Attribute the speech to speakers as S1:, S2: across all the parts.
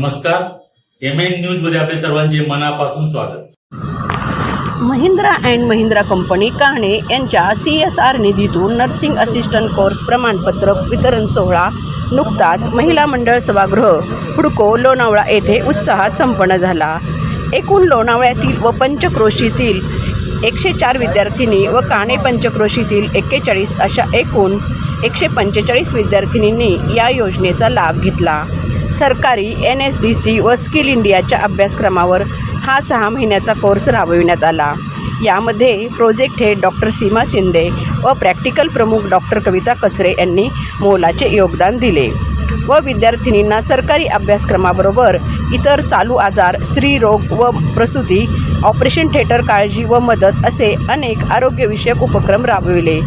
S1: नमस्कार. M N न्यूजमध्ये आपले सर्वांचे मनापासून स्वागत.
S2: महिंद्रा अँड महिंद्रा कंपनी काहणे यांच्या सी एस आर निधीतून नर्सिंग असिस्टंट कोर्स प्रमाणपत्र वितरण सोहळा नुकताच महिला मंडळ सभागृह हुडको लोणावळा येथे उत्साहात संपन्न झाला. एकूण लोणावळ्यातील व पंचक्रोशीतील एकशे चार विद्यार्थिनी व काणे पंचक्रोशीतील एक्केचाळीस अशा एकूण एकशे पंचेचाळीस विद्यार्थिनींनी या योजनेचा लाभ घेतला. सरकारी एन एस डी सी व स्किल इंडियाच्या अभ्यासक्रमावर हा सहा महिन्याचा कोर्स राबविण्यात आला. यामध्ये project head doctor Seema Shinde व प्रॅक्टिकल प्रमुख डॉक्टर कविता कचरे यांनी मोलाचे योगदान दिले व विद्यार्थिनींना सरकारी अभ्यासक्रमाबरोबर इतर चालू आजार स्त्रीरोग व प्रसूती ऑपरेशन थिएटर काळजी व मदत असे अनेक आरोग्यविषयक उपक्रम राबविले.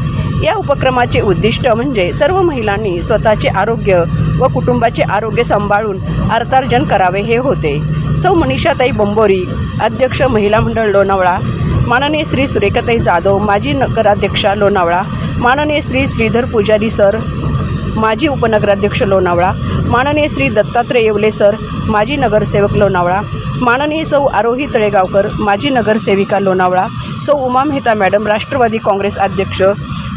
S2: या उपक्रमाचे उद्दिष्ट म्हणजे सर्व महिलांनी स्वतःचे आरोग्य व कुटुंबाचे आरोग्य सांभाळून अर्थार्जन करावे हे होते. सौ मनीषाताई बंबोरी अध्यक्ष महिला मंडळ लोणावळा. माननीय श्री सुरेखाताई जाधव माजी नगराध्यक्षा लोणावळा. माननीय श्री श्रीधर पुजारी सर माजी उपनगराध्यक्ष लोणावळा. माननीय श्री दत्तात्रय येवले सर माजी नगरसेवक लोणावळा. माननीय सौ आरोही तळेगावकर माजी नगरसेविका लोणावळा. सौ उमा मेहता मॅडम राष्ट्रवादी काँग्रेस अध्यक्ष.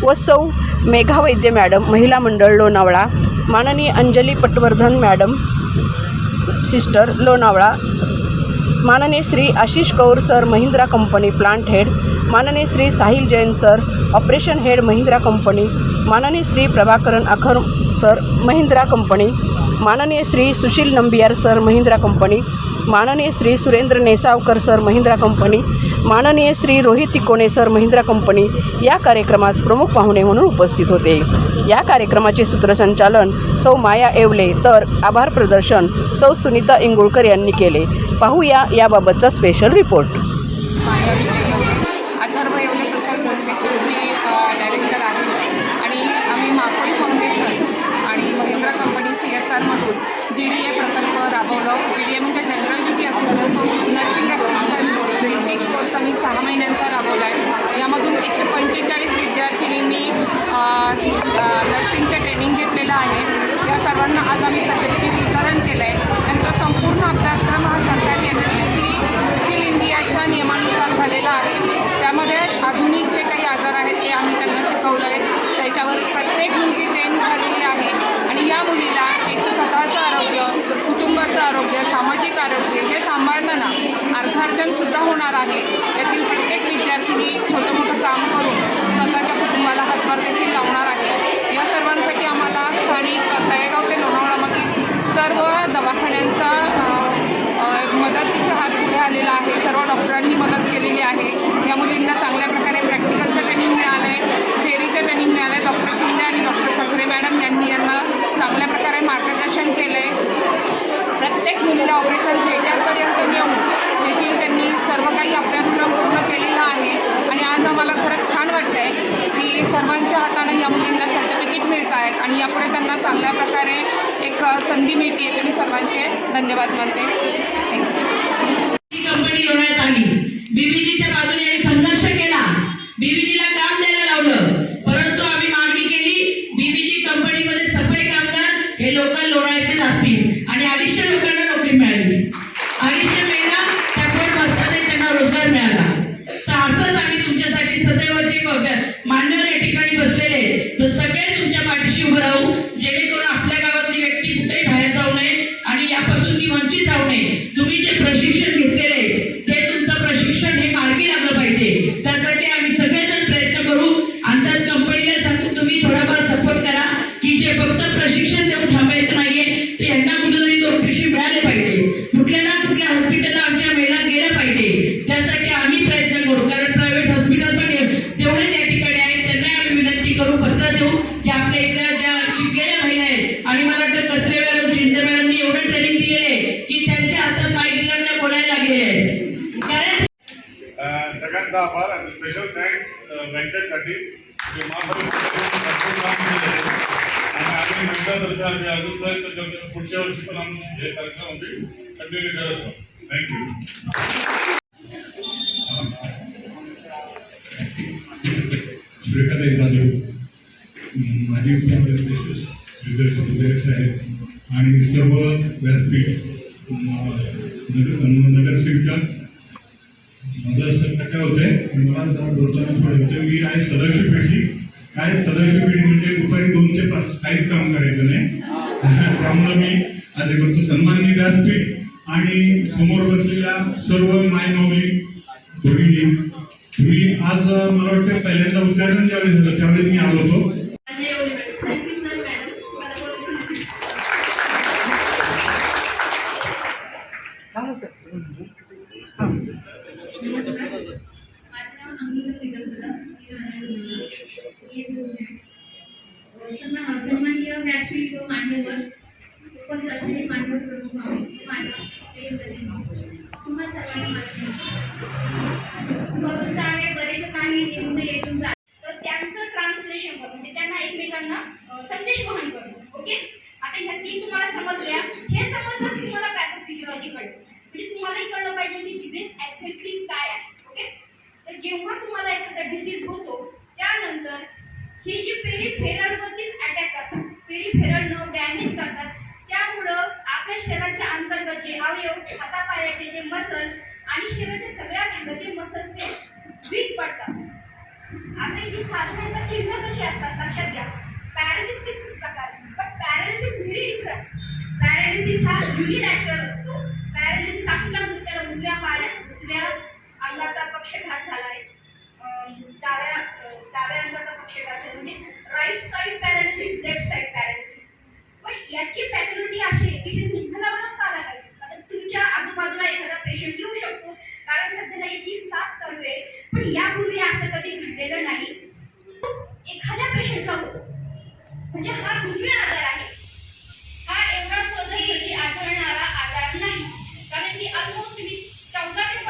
S2: व सौ मेघा वैद्य मॅडम महिला मंडळ लोणावळा. माननीय अंजली पटवर्धन मॅडम सिस्टर लोणावळा माननीय Shri Ashish Kaur sir Mahindra company plant head माननीय Shri Sahil Jain sir operation head Mahindra company माननीय श्री प्रभाकरन अखर सर महिंद्रा कंपनी माननीय श्री सुशील नंबियार सर महिंद्रा कंपनी माननीय श्री सुरेंद्र नेसावकर सर महिंद्रा कंपनी माननीय श्री रोहित तिकोणे सर महिंद्रा कंपनी या कार्यक्रमास प्रमुख पाहुणे म्हणून उपस्थित होते. या कार्यक्रमाचे सूत्रसंचालन सौ माया येवले तर आभार प्रदर्शन सौ सुनीता इंगुळकर यांनी केले. पाहूया याबाबतचा special report
S3: Atharva Yewale social फाउंडेशनची director आहे आणि आम्ही माफोई फाउंडेशन आणि महिंद्रा कंपनी सी एस आरमधून जी डी ए प्रकल्प राबवलो जी डी ए म्हणजे general duty assistant nursing assistant basic course आम्ही सहा महिन्यांचा राबवला आहे यामधून एकशे पंचेचाळीस विद्यार्थिनींनी नर्सिंगचं ट्रेनिंग घेतलेलं आहे. या सर्वांना आज आम्ही सर्टिफिकेट वितरण केलं आहे त्यांचा संपूर्ण अभ्यासक्रम हा सरकारी एन एस सी स्किल इंडियाच्या नियमानुसार झालेला आहे. त्यामध्ये आधुनिक जे काही आजार आहेत ते आम्ही त्यांना शिकवलं आहे त्याच्यावर प्रत्येक मुलगी ट्रेन झालेली आहे. आणि या मुलीला एक स्वतःचं आरोग्य कुटुंबाचं आरोग्य सामाजिक आरोग्य हे सांभाळताना अर्थार्जनसुद्धा होणार आहे. मी छोटं मोठं काम करून स्वतःच्या कुटुंबाला हातभार देखील लावणार आहे. या सर्वांसाठी आम्हाला स्थानिक तळेगाव ते लोणावळामधील सर्व दवाखान्यांचा मदतीचा हात पुढे आलेला आहे. सर्व डॉक्टरांनी मदत केलेली आहे. या मुलींना चांगल्या प्रकारे प्रॅक्टिकलचं ट्रेनिंग मिळालं आहे थेअरीचं ट्रेनिंग मिळालं आहे डॉक्टर शिंदे आणि डॉक्टर कचरे मॅडम यांनी यांना चांगल्या प्रकारे मार्गदर्शन केलं आहे प्रत्येक मुलीला ऑपरेशन जे नेऊन त्याची त्यांनी सर्व काही अभ्यासक्रम पूर्ण केलेला आहे आणि आज आम्हाला खरंच छान वाटतं आहे की सर्वांच्या हाताने या मुलींना सर्टिफिकेट मिळत आहेत आणि यापुढे त्यांना चांगल्या प्रकारे एक संधी मिळते तुम्ही सर्वांचे धन्यवाद मानते. थँक्यू
S4: ही कंपनी लोण्यात आली. बीबीजीच्या बाजूने आम्ही संघर्ष केला. बीबीजीला काम द्यायला लावलं. परंतु आम्ही मागणी केली बीबीजी कंपनीमध्ये सफाई कामगार हे लोकल लोणावळ्यातलेच असतील. देऊ की आपल्या इथल्या ज्या शिकलेल्या महिला आहेत आणि मला वाटतं कचरे मॅडम शिंदे मॅडमनी एवढं ट्रेनिंग दिलेलं आहे की त्यांच्या हातात दिल्यावर त्या बोलायला लागलेल्या आहेत. कारण
S5: सगळ्यांचा आभार आणि स्पेशल थँक्स आहे. आणि आम्ही पुढच्या वर्षी पण आम्ही हे कार्यक्रम आम्ही कंटिन्यू करत थँक्यू
S6: आणि सर्व व्यासपीठ नगर नगरसेविका मला असं काय होतंय मला जरा बोलताना थोडं होतं मी आहे सदस्य पेढी काय सदस्य पेढी म्हणजे दुपारी दोन ते पाच काहीच काम करायचं नाही त्यामुळं मी आज हे करतो सन्माननीय व्यासपीठ आणि समोर बसलेल्या सर्व मायमाऊली भगिनी मी आज मला वाटतं पहिल्यांदा उद्घाटन ज्यावेळेस झालं त्यावेळेस मी आलो होतो
S7: चांगलं सर सन्माननीय व्यासपीठ व मान्यवर उपस्थित असलेले मान्यवर प्रमुख तुम्हा सर्वांना बरेच काही निघून येऊन
S8: तर त्यांचं ट्रान्सलेशन करून म्हणजे त्यांना एकमेकांना संदेश वहन करणं ओके आता ह्या तीन तुम्हाला समजल्या हे. समजलं की तुम्हाला पॅथोफिजिओलॉजी कळलं म्हणजे तुम्हालाही कळलं पाहिजे की डिझीज एक्झॅक्टली काय आहे ओके तर जेव्हा तुम्हाला एखादा डिसीज होतो त्यानंतर ही जी पेरिफेरलवरतीच अटॅक करतात पेरिफेरल नर्व डॅमेज करतात त्यामुळं आपल्या शरीराच्या अंतर्गत जे अवयव हातापायाचे जे मसल आणि शरीराच्या सगळ्या भागाचे मसल्स हे वीक पडतात. आता ही साधारणतः चिन्ह कशी असतात लक्षात घ्या. पॅरालिसिस प्रकार. पण पॅरालिसिस व्हेरी डिफरंट पॅरालिसिस हा युनिलॅटरल असतो. पॅरालिसिस आपल्या त्याला उजव्या पाया उजव्या अंगाचा पक्षघात झाला आहे डाव्या डाव्या अंगाचा पक्षघात झाला म्हणजे right side paralysis left side paralysis पण याची पॅथॉलॉजी अशी आहे की हे तुम्हाला ओळखता आला पाहिजे आता तुमच्या आजूबाजूला एखादा पेशंट येऊ शकतो कारण सध्याला याची साथ चालू आहे पण यापूर्वी असं कधी घडलेलं नाही एखाद्या पेशंटला होतो म्हणजे हा दुर्मिळ आजार आहे हा एवढा सहजासहजी आढळणारा आजार नाही कारण की ऑलमोस्ट मी चौदा ते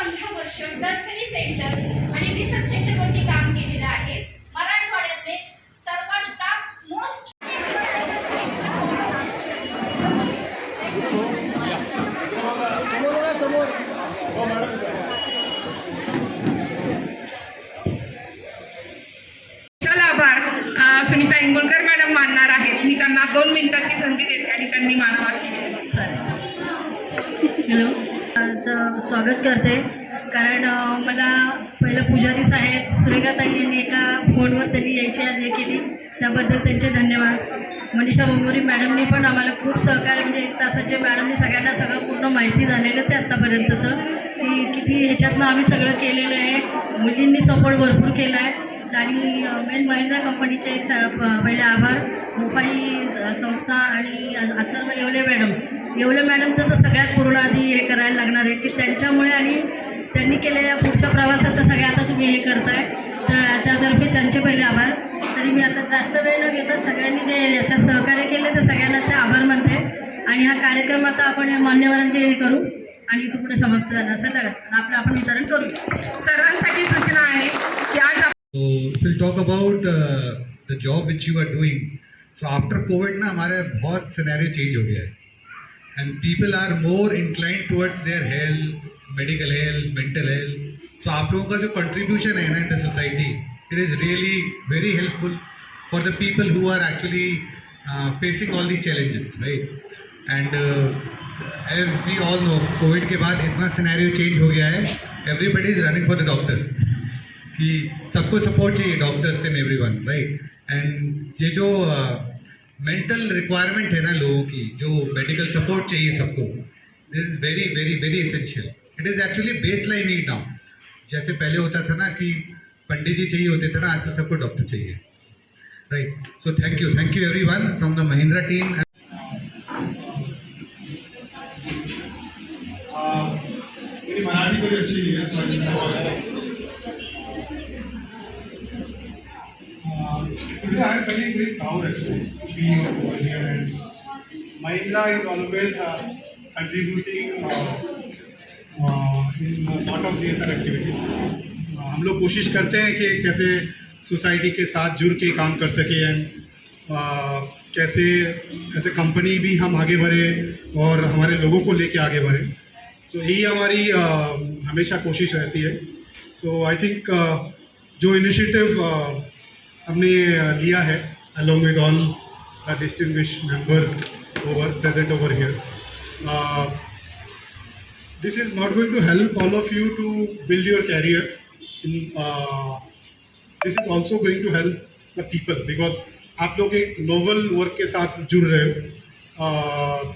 S8: नर्सरी सेंटर आणि रिसर्च सेंटरवरती काम केलेलं आहे. मराठवाड्यातले सर्वात टॉप मोस्ट
S3: चला आभार. अं, सुनीता इंगोलकर मॅडम मानणार आहेत. मी त्यांना दोन मिनिटाची संधी देते आणि त्यांनी मानवा अशी विनंती.
S7: हॅलो स्वागत करते. कारण मला पहिलं पुजारी साहेब सुरेखाताई यांनी एका फोनवर त्यांनी यायची आज हे केली. त्याबद्दल त्यांचे धन्यवाद. मनीषा बोंबोरी मॅडमनी पण आम्हाला खूप सहकार्य म्हणजे एक तासाचे मॅडमनी सगळ्यांना सगळं पूर्ण माहिती झालेलंच आहे आत्तापर्यंतचं की किती ह्याच्यातनं आम्ही सगळं केलेलं आहे. मुलींनी सपोर्ट भरपूर केला आहे. आणि मेन महिंद्रा कंपनीचे एक पहिले आभार. मोफाई संस्था आणि अथर्व येवले मॅडम. येवले मॅडमचं तर सगळ्यात पूर्ण आधी हे करायला लागणार आहे की त्यांच्यामुळे आणि त्यांनी केलेल्या पुढच्या प्रवासाचं सगळं आता तुम्ही हे करताय. तर त्यातर्फे त्यांचे पहिले आभार. तरी मी आता जास्त वेळ न घेता सगळ्यांनी जे याच्यात सहकार्य केले तर सगळ्यांनाचे आभार मानते. आणि हा कार्यक्रम आता आपण मान्यवरांचे हे करू आणि इथं पुढे समाप्त झाला. असं लागत आपलं आपण वितरण करू.
S3: सर्वांसाठी सूचना आहे की आज
S9: talk about uh, the job which you are doing. So after COVID ना हमारे बहुत सिनेरियो चेंज हो गया है. And people are more inclined towards their health medical health mental health so आप लोगों का जो कंट्रीब्यूशन है ना in the society it is really very helpful for the people who are actually facing all the challenges right and as we all know Covid के बाद इतना scenario change हो गया है everybody is running for the doctors कि सबको support चाहिए doctors and everyone right and ये जो मेंटल uh, रिक्वायरमेंट है ना लोगों की जो मेडिकल सपोर्ट चाहिए सबको this is very very very essential it is actually base line need now जैसे पहले होता था ना कि पंडित जी चाहिए होते थे ना आजकल सबको डॉक्टर चाहिए right so thank you thank you everyone from the Mahindra team
S6: मेरी मराठी थोड़ी अच्छी है I. Uh, actually and Mahindra is always uh, contributing uh, uh, of C CSR activities. Uh, हम लोग कोशिश करते हैं कि कैसे सोसाइटी के साथ जुड़ के काम कर सके एंड कैसे ऐसे कंपनी भी हम आगे बढ़े और हमारे लोगों को लेके आगे बढ़े सो यही हमारी uh, हमेशा कोशिश रहती है सो आई थिंक जो इनिशिएटिव हमने लिया है all the distinguished member over present over here uh, this is not going to help all of you to build your career. In, uh, this is also going to help the people because आप लोग एक novel work के साथ जुड़ रहे हो uh,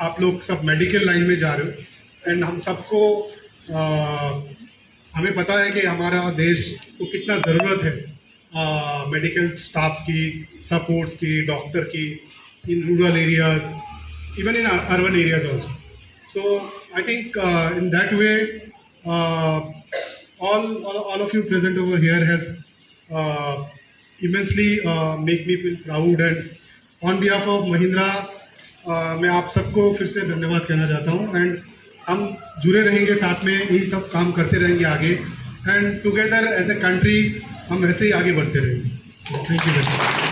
S6: आप लोग सब medical line में जा रहे हो एंड हम सबको uh, हमें पता है कि हमारा देश को कितना ज़रूरत है मेडिकल स्टाफ्स की सपोर्ट्स की डॉक्टर की in rural areas even in ur- urban areas also. So I think uh, in that way, uh, all, all all of you present over here has uh, immensely uh, make me feel proud and on behalf of Mahindra uh, मैं आप सबको फिर से धन्यवाद कहना चाहता हूँ end हम जुड़े रहेंगे साथ में यही सब काम करते रहेंगे आगे and together as a country हम ऐसे ही आगे बढ़ते रहेंगे थैंक यू वेरी मच